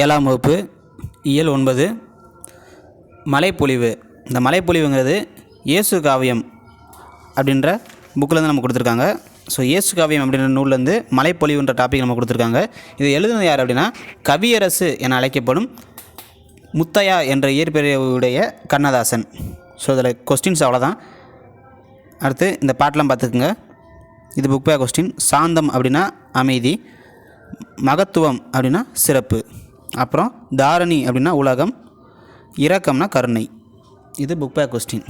ஏழாம் வகுப்பு இயல் ஒன்பது மலைப்பொழிவு. இந்த மலைப்பொழிவுங்கிறது இயேசு காவியம் அப்படின்ற புக்கில் நம்ம கொடுத்துருக்காங்க. ஸோ இயேசு காவியம் அப்படின்ற நூல்லேருந்து மலைப்பொழிவுன்ற டாபிக் நம்ம கொடுத்துருக்காங்க. இது எழுதுனது யார் அப்படின்னா கவியரசு என அழைக்கப்படும் முத்தையா என்ற இயற்பெயருடைய கண்ணதாசன். ஸோ இதில் கொஸ்டின்ஸ் அவ்வளோதான் அடுத்து இந்த பாட்டெலாம் பார்த்துக்குங்க. இது புக் பே கொஸ்டின் சாந்தம் அப்படின்னா அமைதி மகத்துவம் அப்படின்னா சிறப்பு. அப்புறம் தாரணி அப்படின்னா உலகம் இரக்கம்னா கருணை. இது புக் பே கொஸ்டின்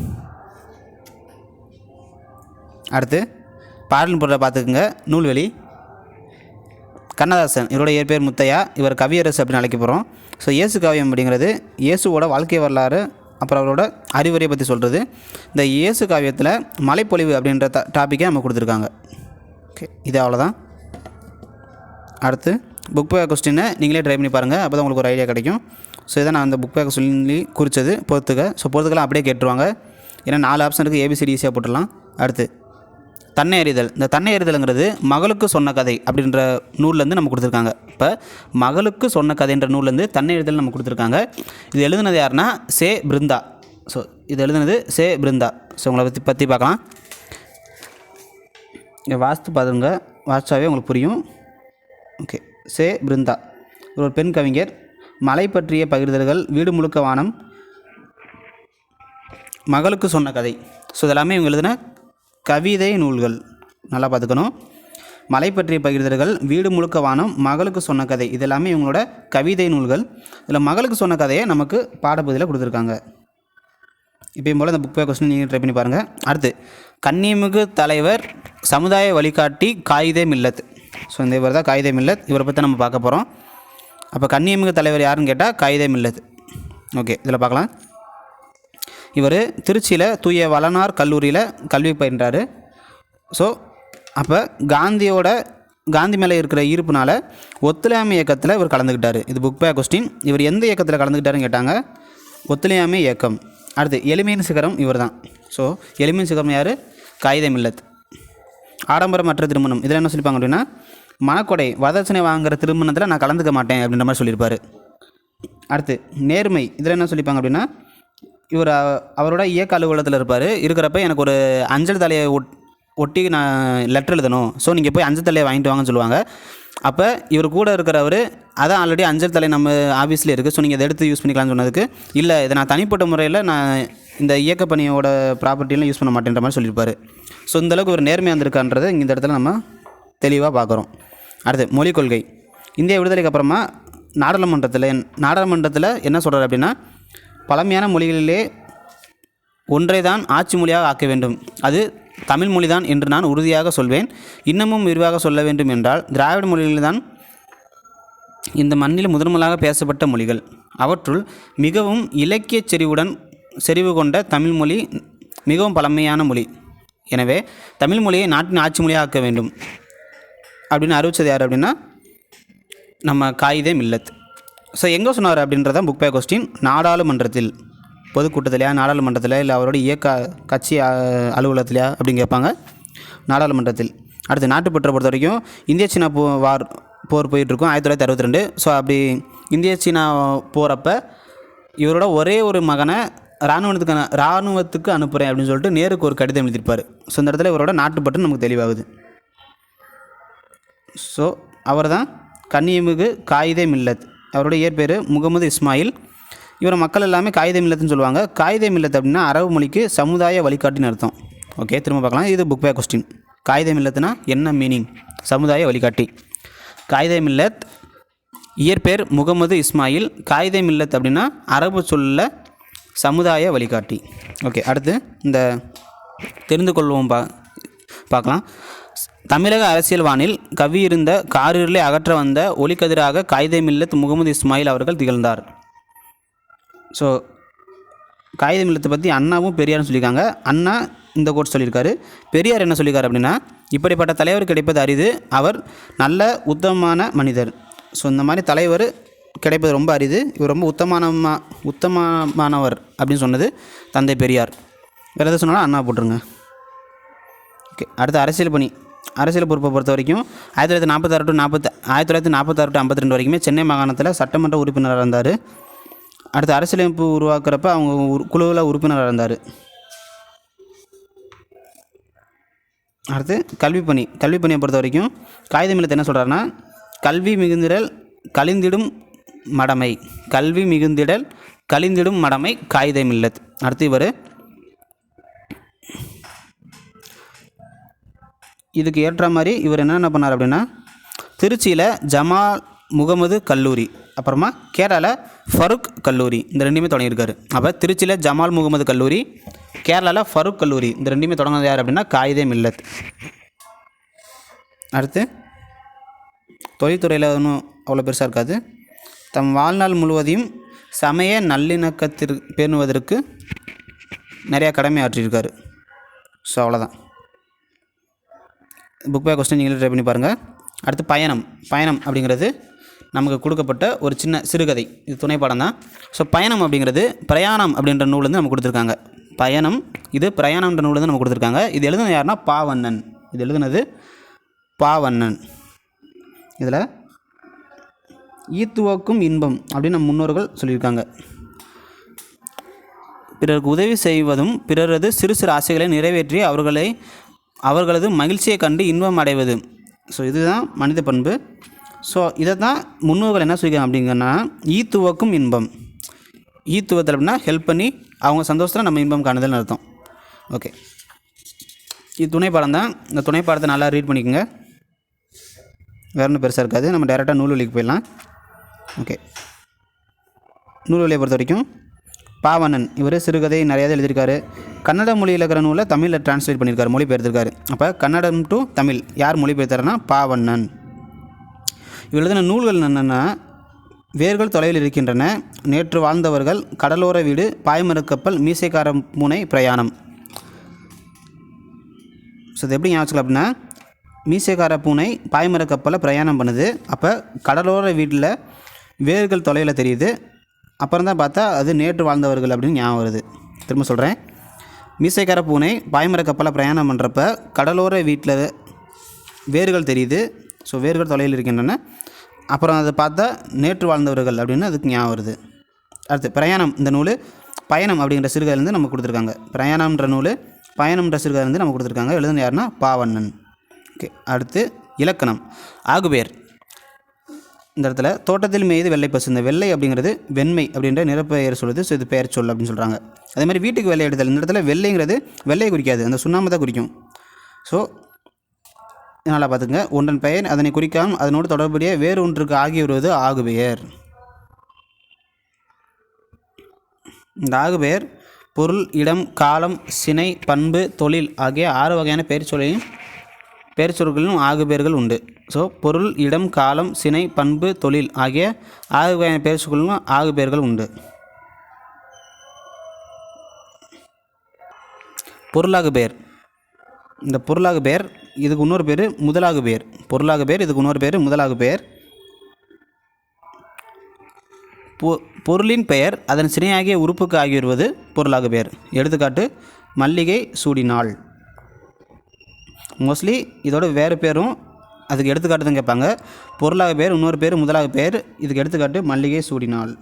அடுத்து பாடல் பொருளை பார்த்துக்குங்க. நூல்வெளி. கண்ணதாசன் இவரோட இயற்பெயர் முத்தையா. இவர் கவியரசு அப்படின்னு அழைக்கப்படுறோம் போகிறோம் ஸோ இயேசு காவியம் அப்படிங்கிறது இயேசுவோட வாழ்க்கை வரலாறு அப்புறம் அவரோட அறிவுரையை பற்றி சொல்கிறது இந்த இயேசு காவியத்தில் மலைப்பொழிவு அப்படின்ற டாப்பிக்கே டாப்பிக்கை நம்ம கொடுத்துருக்காங்க. ஓகே இது அவ்வளோதான் அடுத்து புக் பேக் கொஸ்டினை நீங்களே ட்ரை பண்ணி பாருங்கள் அப்போ தான் உங்களுக்கு ஒரு ஐடியா கிடைக்கும். ஸோ இதை நான் அந்த புக் பேக் சொல்லி குறித்தது பொறுத்துக்க. ஸோ பொறுத்துக்கலாம் அப்படியே கேட்டுருவாங்க. ஏன்னா நாலு ஆப்ஷன் இருக்குது ஏபிசிடி ஈஸியாக போட்டுடலாம். அடுத்து தன்னை அறிதல் இந்த தன்னை அறிதல்ங்கிறது மகளுக்கு சொன்ன கதை அப்படின்ற நூல்லேருந்து நம்ம கொடுத்துருக்காங்க. இப்போ மகளுக்கு சொன்ன கதைன்ற நூல்லேருந்து தன்னை அறிதல் நம்ம கொடுத்துருக்காங்க. இது எழுதுனது யாருன்னா சே பிருந்தா. ஸோ இது எழுதுனது சே பிருந்தா. ஸோ உங்களை பற்றி பற்றி பார்க்கலாம். இங்கே வாஸ்து பாருங்க. வாஸ்தாவே உங்களுக்கு புரியும். ஓகே சே பிருந்தா. ஒரு பெண் கவிஞர் மலை பற்றிய பகிர்தல்கள் வீடு முழுக்க வானம் மகளுக்கு சொன்ன கதை. ஸோ இதெல்லாமே இவங்க எழுதின கவிதை நூல்கள். நல்லா பார்த்துக்கணும். மலை பற்றிய பகிர்தல்கள் வீடு முழுக்க வானம் மகளுக்கு சொன்ன கதை. இதெல்லாமே இவங்களோட கவிதை நூல்கள். இதில் மகளுக்கு சொன்ன கதையை நமக்கு பாடப்பகுதியில் கொடுத்துருக்காங்க. இப்பயும் போல் இந்த புக் பே கொஸ்டின் நீங்கள் ட்ரை பண்ணி பாருங்கள் அடுத்து கன்னிமிகு தலைவர் சமுதாய வழிகாட்டி காகிதம் மில்லத். ஸோ இந்த இவர் தான் காயிதே மில்லத். இவரை பற்றி நம்ம பார்க்க போகிறோம் அப்போ கன்னிமிகு தலைவர் யாருன்னு கேட்டால் காயிதே மில்லத். ஓகே இதில் பார்க்கலாம். இவர் திருச்சியில் தூய வளனார் கல்லூரியில் கல்வி பயின்றார். ஸோ அப்போ காந்தியோட காந்தி மேலே இருக்கிற ஈர்ப்புனால ஒத்துழையாமை இயக்கத்தில் இவர் கலந்துக்கிட்டார் இது புக் பே கொஸ்டின் இவர் எந்த இயக்கத்தில் கலந்துக்கிட்டாருன்னு கேட்டாங்க? ஒத்துழையாமை இயக்கம். அடுத்து எளிமையின் சிகரம் இவர் தான் ஸோ எளிமையின் சிகரம் யார்? காகித இல்லத் ஆடம்பரமற்ற திருமணம். இதில் என்ன சொல்லிப்பாங்க அப்படின்னா மணக்கொடை வரதட்சணை வாங்குற திருமணத்தில் நான் கலந்துக்க மாட்டேன் அப்படின்ற மாதிரி சொல்லியிருப்பார். அடுத்து நேர்மை. இதில் என்ன சொல்லிப்பாங்க அப்படின்னா இவர் அவரோட இயக்க அலுவலகத்தில் இருப்பார். இருக்கிறப்ப எனக்கு ஒரு அஞ்சல் தலையை ஒட் ஒட்டி நான் லெட்டர் எழுதணும். ஸோ நீங்கள் போய் அஞ்சல் தலையை வாங்கிட்டு வாங்கன்னு சொல்லுவாங்க. அப்போ இவர் கூட இருக்கிறவர் அதான் ஆல்ரெடி அஞ்சல் தலை நம்ம ஆஃபீஸில் இருக்குது ஸோ நீங்கள் இதை எடுத்து யூஸ் பண்ணிக்கலாம்னு சொன்னதுக்கு இல்லை இதை நான் தனிப்பட்ட முறையில் நான் இந்த இயக்கப்பணியோட ப்ராப்பர்ட்டிலாம் யூஸ் பண்ண மாட்டேன்ற மாதிரி சொல்லியிருப்பார். ஸோ இந்தளவுக்கு ஒரு நேர்மையாக இருந்திருக்கான்றதை இந்த இடத்துல நம்ம தெளிவாக பார்க்குறோம். அடுத்து மொழிக் கொள்கை. இந்திய விடுதலைக்கு அப்புறமா நாடாளுமன்றத்தில் நாடாளுமன்றத்தில் என்ன சொல்கிறார் அப்படின்னா பழமையான மொழிகளிலே ஒன்றை தான் ஆட்சி மொழியாக ஆக்க வேண்டும். அது தமிழ் மொழி தான் என்று நான் உறுதியாக சொல்வேன். இன்னமும் விரிவாக சொல்ல வேண்டும் என்றால் திராவிட மொழிகளில்தான் இந்த மண்ணில் முதன்முதலாக பேசப்பட்ட மொழிகள். அவற்றுள் மிகவும் இலக்கிய செறிவுடன் செறிவு கொண்ட தமிழ் மொழி மிகவும் பழமையான மொழி. எனவே தமிழ் மொழியை நாட்டின் ஆட்சி மொழியாக ஆக்க வேண்டும். அப்படின்னு அறிவிச்சது யார் அப்படின்னா நம்ம காயிதே மில்லத். ஸோ எங்கே சொன்னார் அப்படின்றத புக் பே கொஸ்டின் நாடாளுமன்றத்தில் பொதுக்கூட்டத்திலையா நாடாளுமன்றத்தில் இல்லை அவரோட இயக்க கட்சி அலுவலகத்திலையா அப்படின்னு கேட்பாங்க. நாடாளுமன்றத்தில். அடுத்து நாட்டுப்பற்றை பொறுத்த வரைக்கும் இந்திய சீனா போ வார் போர் போயிட்டுருக்கும் ஆயிரத்தி தொள்ளாயிரத்தி அறுபத்தி ரெண்டு. ஸோ அப்படி இந்திய சீனா போகிறப்ப இவரோட ஒரே ஒரு மகனை இராணுவத்துக்கான இராணுவத்துக்கு அனுப்புகிறேன் அப்படின்னு சொல்லிட்டு நேருக்கு ஒரு கடிதம் எழுதியிருப்பார். ஸோ இந்த இடத்துல இவரோட நாட்டுப்பற்று நமக்கு தெளிவாகுது. ஸோ அவர் தான் கன்னியமிகு காயிதே மில்லத். அவருடைய இயற்பேர் முகமது இஸ்மாயில். இவரை மக்கள் எல்லாமே காயிதே மில்லத்துன்னு சொல்லுவாங்க. காயிதே மில்லத் அப்படின்னா அரபு மொழிக்கு சமுதாய வழிகாட்டின்னு அர்த்தம். ஓகே திரும்ப பார்க்கலாம். இது புக் பே கொஸ்டின் காயிதே மில்லத்துனா என்ன மீனிங் சமுதாய வழிகாட்டி. காயிதே மில்லத் இயற்பேர் முகமது இஸ்மாயில். காயிதே மில்லத் அப்படின்னா அரபு சொல்லில் சமுதாய வழிகாட்டி. ஓகே அடுத்து இந்த தெரிந்து கொள்வோம் பா பார்க்கலாம். தமிழக அரசியல் வானில் கவியிருந்த காரிருளை அகற்ற வந்த ஒளிக்கதிராக காயிதே மில்லத் முகமது இஸ்மாயில் அவர்கள் திகழ்ந்தார். ஸோ காயிதே மில்லத்தை பற்றி அண்ணாவும் பெரியாரும் சொல்லியிருக்காங்க. அண்ணா இந்த கோட் சொல்லியிருக்காரு. பெரியார் என்ன சொல்லியிருக்காரு அப்படின்னா இப்படிப்பட்ட தலைவர் கிடைப்பது அரிது. அவர் நல்ல உத்தமமான மனிதர். ஸோ இந்த மாதிரி தலைவர் கிடைப்பது ரொம்ப அரிது. இவர் ரொம்ப உத்தமானமா உத்தமமானவர் அப்படின்னு சொன்னது தந்தை பெரியார். வேறு எதாவது சொன்னாலும் அண்ணா போட்டுருங்க. ஓகே அடுத்து அரசியல் பணி. அரசியல் பொறுப்பை பொறுத்த வரைக்கும் ஆயிரத்தி தொள்ளாயிரத்தி நாற்பத்தாறு டு நாற்பத்தி ஆயிரத்தி தொள்ளாயிரத்தி நாற்பத்தாறு டு ஐம்பத்தி ரெண்டு வரைக்குமே சென்னை மாகாணத்தில் சட்டமன்ற உறுப்பினராக இருந்தார். அடுத்து அரசியலமைப்பு உருவாக்குறப்ப அவங்க குழுவில் உறுப்பினராக இருந்தார். அடுத்து கல்வி பணி. கல்வி பணியை பொறுத்த வரைக்கும் காகிதமில்லத்தை என்ன சொல்கிறாருன்னா கல்வி மிகுந்திரல் கலிந்திடும் மடமை. கல்வி மிகுந்திடல் கழிந்திடும் மடமை காகிதம் இல்லத் அடுத்து இவர். இதுக்கு ஏற்ற மாதிரி இவர் என்னென்ன பண்ணார் அப்படின்னா திருச்சியில் ஜமால் முகமது கல்லூரி அப்புறமா கேரளாவில் ஃபருக் கல்லூரி இந்த ரெண்டுமே தொடங்கியிருக்காரு. அப்போ திருச்சியில் ஜமால் முகமது கல்லூரி கேரளாவில் ஃபருக் கல்லூரி இந்த ரெண்டுமே தொடங்கினது யார் அப்படின்னா காயிதே மில்லத் அடுத்து தொழில்துறையில் ஒன்றும் அவ்வளோ பெருசாக இருக்காது. தம் வாழ்நாள் முழுவதையும் சமய நல்லிணக்கத்திற்கு பேணுவதற்கு நிறையா கடமை ஆற்றியிருக்காரு. ஸோ அவ்வளோதான் புக் பே கொஸ்டின் நீங்களே ட்ரை பண்ணி பாருங்கள் அடுத்து பயணம். பயணம் அப்படிங்கிறது நமக்கு கொடுக்கப்பட்ட ஒரு சின்ன சிறுகதை. இது துணை பாடம் தான். ஸோ பயணம் அப்படிங்கிறது பிரயாணம் அப்படின்ற நூலேருந்து நமக்கு கொடுத்துருக்காங்க. பயணம் இது பிரயாணம்ன்ற நூலேருந்து நமக்கு கொடுத்துருக்காங்க. இது எழுதுனது யாருன்னா பாவண்ணன். இது எழுதுனது பாவண்ணன். இதில் ஈத்துவக்கும் இன்பம் அப்படின்னு நம்ம முன்னோர்கள் சொல்லியிருக்காங்க. பிறருக்கு உதவி செய்வதும் பிறரது சிறு சிறு ஆசைகளை நிறைவேற்றி அவர்களை அவர்களது மகிழ்ச்சியை கண்டு இன்பம் அடைவது. ஸோ இதுதான் மனித பண்பு. ஸோ இதை தான் முன்னோர்கள் என்ன சொல்லிக்கிறாங்க அப்படிங்கன்னா ஈத்துவக்கும் இன்பம். ஈத்துவத்தில் அப்படின்னா ஹெல்ப் பண்ணி அவங்க சந்தோஷத்தில் நம்ம இன்பம் காணுதல்னு அர்த்தம். ஓகே இது துணை பாடம் தான் இந்த துணை பாடத்தை நல்லா ரீட் பண்ணிக்கோங்க. வேற ஒன்றும் பெருசாக இருக்காது. நம்ம டேரெக்டாக நூல்வெளிக்கு போயிடலாம். ஓகே. நூல்களை பொறுத்த வரைக்கும் பாவண்ணன் இவர் சிறுகதை நிறையா எழுதியிருக்காரு. கன்னட மொழியில் இருக்கிற நூலை தமிழில் டிரான்ஸ்லேட் பண்ணியிருக்காரு மொழிபெயர்த்திருக்காரு. அப்போ கன்னடம் டு தமிழ் யார் மொழிபெயர்த்தாருன்னா பாவண்ணன். இவர் எழுதின நூல்கள் என்னென்னா வேர்கள் தொலைவில் இருக்கின்றன நேற்று வாழ்ந்தவர்கள் கடலோர வீடு பாய்மரக்கப்பல் மீசைக்கார பூனை பிரயாணம். ஸோ இது எப்படி ஞாபகம் அப்படின்னா மீசைக்கார பூனை பாய்மரக்கப்பலை பிரயாணம் பண்ணுது. அப்போ கடலோர வீட்டில் வேர்கள் தொலைவில் தெரியுது. அப்புறம் தான் பார்த்தா அது நேற்று வாழ்ந்தவர்கள் அப்படின்னு ஞாபகம் வருது. திரும்ப சொல்கிறேன் மீசைக்கார பூனை பாய்மர கப்பலை பிரயாணம் பண்ணுறப்ப கடலோர வீட்டில் வேர்கள் தெரியுது. ஸோ வேர்கள் தொலைவில் இருக்கின்றன அப்புறம் அதை பார்த்தா நேற்று வாழ்ந்தவர்கள் அப்படின்னு அதுக்கு ஞாபகம் வருது. அடுத்து பிரயாணம் இந்த நூல் பயணம் அப்படிங்கிற சிறுகதையிலேருந்து நம்ம கொடுத்துருக்காங்க. பிரயாணம்ன்ற நூல் பயணம்ன்ற சிறுகதையிலேருந்து நம்ம கொடுத்துருக்காங்க. எழுதுன யாருன்னா பாவண்ணன். ஓகே அடுத்து இலக்கணம். ஆகுபேர். இந்த இடத்துல தோட்டத்தில் மேய்து வெள்ளை பசு இந்த வெள்ளை அப்படிங்கிறது வெண்மை அப்படின்ற நிறப்பெயர் சொல்லுது. ஸோ இது பெயர் சொல் அப்படின்னு சொல்கிறாங்க அதே மாதிரி வீட்டுக்கு வெள்ளை எடுத்தல் இந்த இடத்துல வெள்ளைங்கிறது வெள்ளையை குறிக்காது அந்த சுண்ணாம்பு தான் குறிக்கும். ஸோ நல்லா பார்த்துங்க ஒன்றன் பெயர் அதனை குறிக்காமல் அதனோடு தொடர்புடைய வேறு ஒன்றுக்கு ஆகி வருவது ஆகுபெயர். இந்த ஆகுபெயர் பொருள் இடம் காலம் சினை பண்பு தொழில் ஆகிய ஆறு வகையான பெயர் சொல்லையும் பெயர் சொற்களிலும் ஆகுபெயர்கள் உண்டு. ஸோ பொருள் இடம் காலம் சினை பண்பு தொழில் ஆகிய ஆகு வகையான பெயர் சொற்களிலும் ஆகுபெயர்கள் உண்டு. பொருளாகு பெயர் இந்த பொருளாகு பெயர் இதுக்கு இன்னொரு பேர் முதலாகு பெயர் பொருளாகு பெயர் இதுக்கு இன்னொரு பேர் முதலாகு பெயர் பொ பொருளின் பெயர் அதன் சினையாகிய உறுப்புக்கு ஆகிவிடுவது பொருளாகு பெயர் எடுத்துக்காட்டு மல்லிகை சூடினாள் மோஸ்ட்லி இதோட வேறு பேரும் அதுக்கு எடுத்துக்காட்டு தான் கேட்பாங்க. பொருளாக பேர் இன்னொரு பேர் முதலாக பேர் இதுக்கு எடுத்துக்காட்டு மல்லிகை சூடினால்.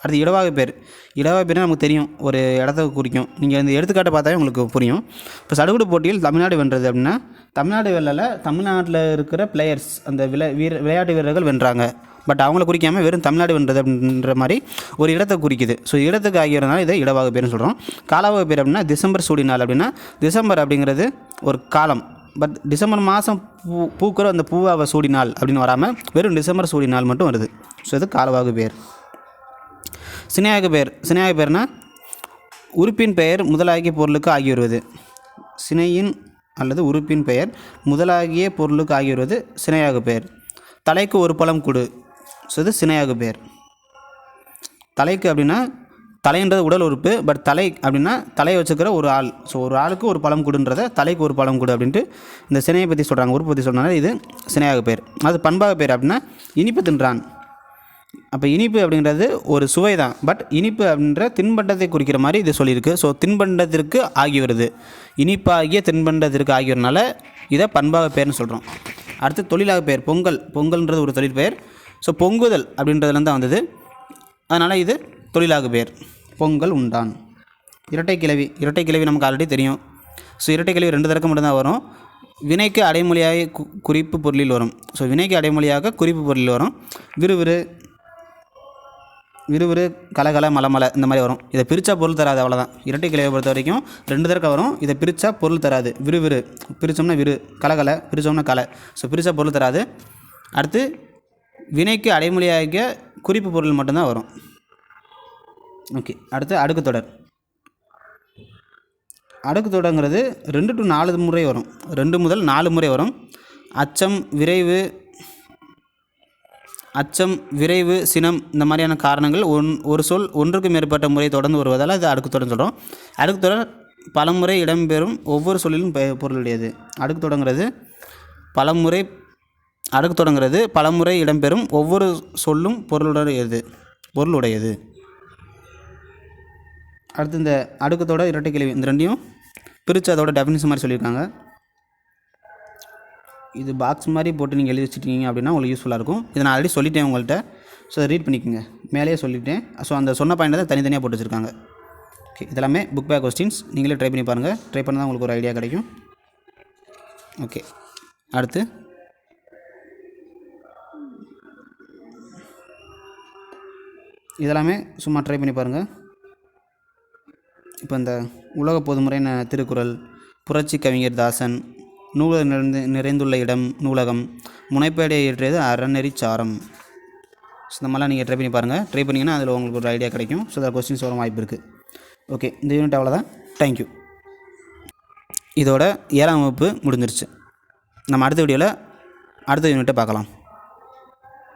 அடுத்து இடவாக பேர். இடவாக பேர் நமக்கு தெரியும் ஒரு இடத்த குறிக்கும். நீங்கள் இந்த எடுத்துக்காட்டை பார்த்தாவே உங்களுக்கு புரியும். இப்போ சடுகுடு போட்டியில் தமிழ்நாடு வென்றது அப்படின்னா தமிழ்நாடு வெல்லல தமிழ்நாட்டில் இருக்கிற பிளேயர்ஸ் அந்த விளை வீர விளையாட்டு வீரர்கள் வென்றாங்க. பட் அவங்கள குறிக்காமல் வெறும் தமிழ்நாடு அப்படின்ற மாதிரி ஒரு இடத்தை குறிக்குது. ஸோ இடத்துக்கு ஆகியறதுனால இதை இடவாக பேர்னு சொல்கிறோம் காலாவாக பேர் அப்படின்னா டிசம்பர் சூடி நாள் அப்படின்னா டிசம்பர் அப்படிங்கிறது ஒரு காலம். பட் டிசம்பர் மாதம் பூ பூக்கிற அந்த பூவாவை சூடி நாள் அப்படின்னு வராமல் வெறும் டிசம்பர் சூடி நாள் மட்டும் வருது. ஸோ இது காலவாகு பேர் சினையாக பேர் சினையாக பேர்னா உறுப்பின் பெயர் முதலாகிய பொருளுக்கு ஆகி வருவது. சினையின் அல்லது உறுப்பின் பெயர் முதலாகிய பொருளுக்கு ஆகி வருவது சினையாக பெயர் தலைக்கு ஒரு பழம் கொடு. ஸோ இது சினையாக பேர். தலைக்கு அப்படின்னா தலைன்றது உடல் உறுப்பு பட் தலை அப்படின்னா தலையை வச்சுக்கிற ஒரு ஆள். ஸோ ஒரு ஆளுக்கு ஒரு பழம் கொடுன்றத தலைக்கு ஒரு பழம் கொடு அப்படின்ட்டு இந்த சினையை பற்றி சொல்கிறாங்க உறுப்பு பற்றி சொல்கிறாங்க இது சினையாக பேர். அது பண்பாக பேர் அப்படின்னா இனிப்பு தின்றான். அப்போ இனிப்பு அப்படின்றது ஒரு சுவை தான். பட் இனிப்பு அப்படின்ற தின்பண்டத்தை குறிக்கிற மாதிரி இது சொல்லியிருக்கு. ஸோ தின்பண்டத்திற்கு ஆகி வருது. இனிப்பாகிய தின்பண்டத்திற்கு ஆகி இதை பண்பாக பெயர்னு சொல்கிறோம் அடுத்து தொழிலாக பெயர் பொங்கல். பொங்கல்ன்றது ஒரு தொழில் பெயர் ஸோ பொங்குதல் அப்படின்றதுலேருந்து தான் வந்தது. அதனால் இது தொழிலாக பேர் பொங்கல் உண்டான். இரட்டை கிளவி இரட்டை கிழவி நமக்கு ஆல்ரெடி தெரியும். ஸோ இரட்டை கிழவி ரெண்டு தரக்க மட்டும்தான் வரும். வினைக்கு அடைமொழியாக குறிப்பு பொருளில் வரும். ஸோ வினைக்கு அடைமொழியாக குறிப்பு பொருளில் வரும். விறுவிறு விறுவிறு கலகல மலமலை இந்த மாதிரி வரும். இதை பிரித்தா பொருள் தராது அவ்வளோதான் இரட்டை கிளையை பொறுத்த வரைக்கும் ரெண்டு தரக்க வரும். இதை பிரித்தா பொருள் தராது. விறுவிறு பிரித்தோம்னா விறு கலகலை பிரித்தோம்னா கலை. ஸோ பிரித்தா பொருள் தராது. அடுத்து வினைக்கு அடைமொழியாகிய குறிப்பு பொருள் மட்டும்தான் வரும். ஓகே அடுத்து அடுக்கு தொடர். அடுக்கு தொடங்கிறது ரெண்டு டு நாலு முறை வரும். ரெண்டு முதல் நாலு முறை வரும். அச்சம் விரைவு அச்சம் விரைவு சினம் இந்த மாதிரியான காரணங்கள் ஒன் ஒரு சொல் ஒன்றுக்கு மேற்பட்ட முறை தொடர்ந்து வருவதால் இது அடுக்கு தொடர்ந்து சொல்கிறோம் அடுக்கு தொடர் பலமுறை இடம்பெறும் ஒவ்வொரு சொல்லிலும் பெ- பொருளுடையது. அடுக்கு தொடங்கிறது பலமுறை அடுக்கு தொடங்குறது பலமுறை இடம்பெறும் ஒவ்வொரு சொல்லும் பொருளுடையது பொருளுடையது. அடுத்து இந்த அடுக்கத்தோட இரட்டை கேள்வி. இந்த ரெண்டையும் பிரித்து அதோட டெஃபினிஷன் மாதிரி சொல்லியிருக்காங்க. இது பாக்ஸ் மாதிரி போட்டு நீங்கள் எழுதி வச்சுட்டீங்க அப்படின்னா உங்களுக்கு யூஸ்ஃபுல்லாக இருக்கும். இதை நான் ஆல்ரெடி சொல்லிட்டேன் உங்கள்கிட்ட ஸோ அதை ரீட் பண்ணிக்கோங்க. மேலேயே சொல்லிட்டேன். ஸோ அந்த சொன்ன பாயிண்ட் தான் தனித்தனியாக போட்டு வச்சுருக்காங்க. ஓகே இதெல்லாமே புக் பேக் கொஸ்டின்ஸ் நீங்களே ட்ரை பண்ணி பாருங்கள் ட்ரை பண்ணால் தான் உங்களுக்கு ஒரு ஐடியா கிடைக்கும். ஓகே அடுத்து இதெல்லாமே சும்மா ட்ரை பண்ணி பாருங்கள் இப்போ இந்த உலக பொதுமுறைன்னு திருக்குறள் புரட்சி கவிஞர் தாசன் நூலகம் நிறைந்து நிறைந்துள்ள இடம் நூலகம் முனைப்பேடையை ஏற்றியது அறநெறி சாரம். ஸோ இந்த மாதிரிலாம் நீங்கள் ட்ரை பண்ணி பாருங்கள் ட்ரை பண்ணிங்கன்னா அதில் உங்களுக்கு ஒரு ஐடியா கிடைக்கும். ஸோ அதில் கொஸ்டின்ஸ் வர வாய்ப்பு இருக்குது ஓகே இந்த யூனிட் அவ்வளோதான் தேங்க்யூ இதோட ஏழாம் வகுப்பு முடிஞ்சிருச்சு. நம்ம அடுத்த வீடியோவில் அடுத்த யூனிட்டை பார்க்கலாம்.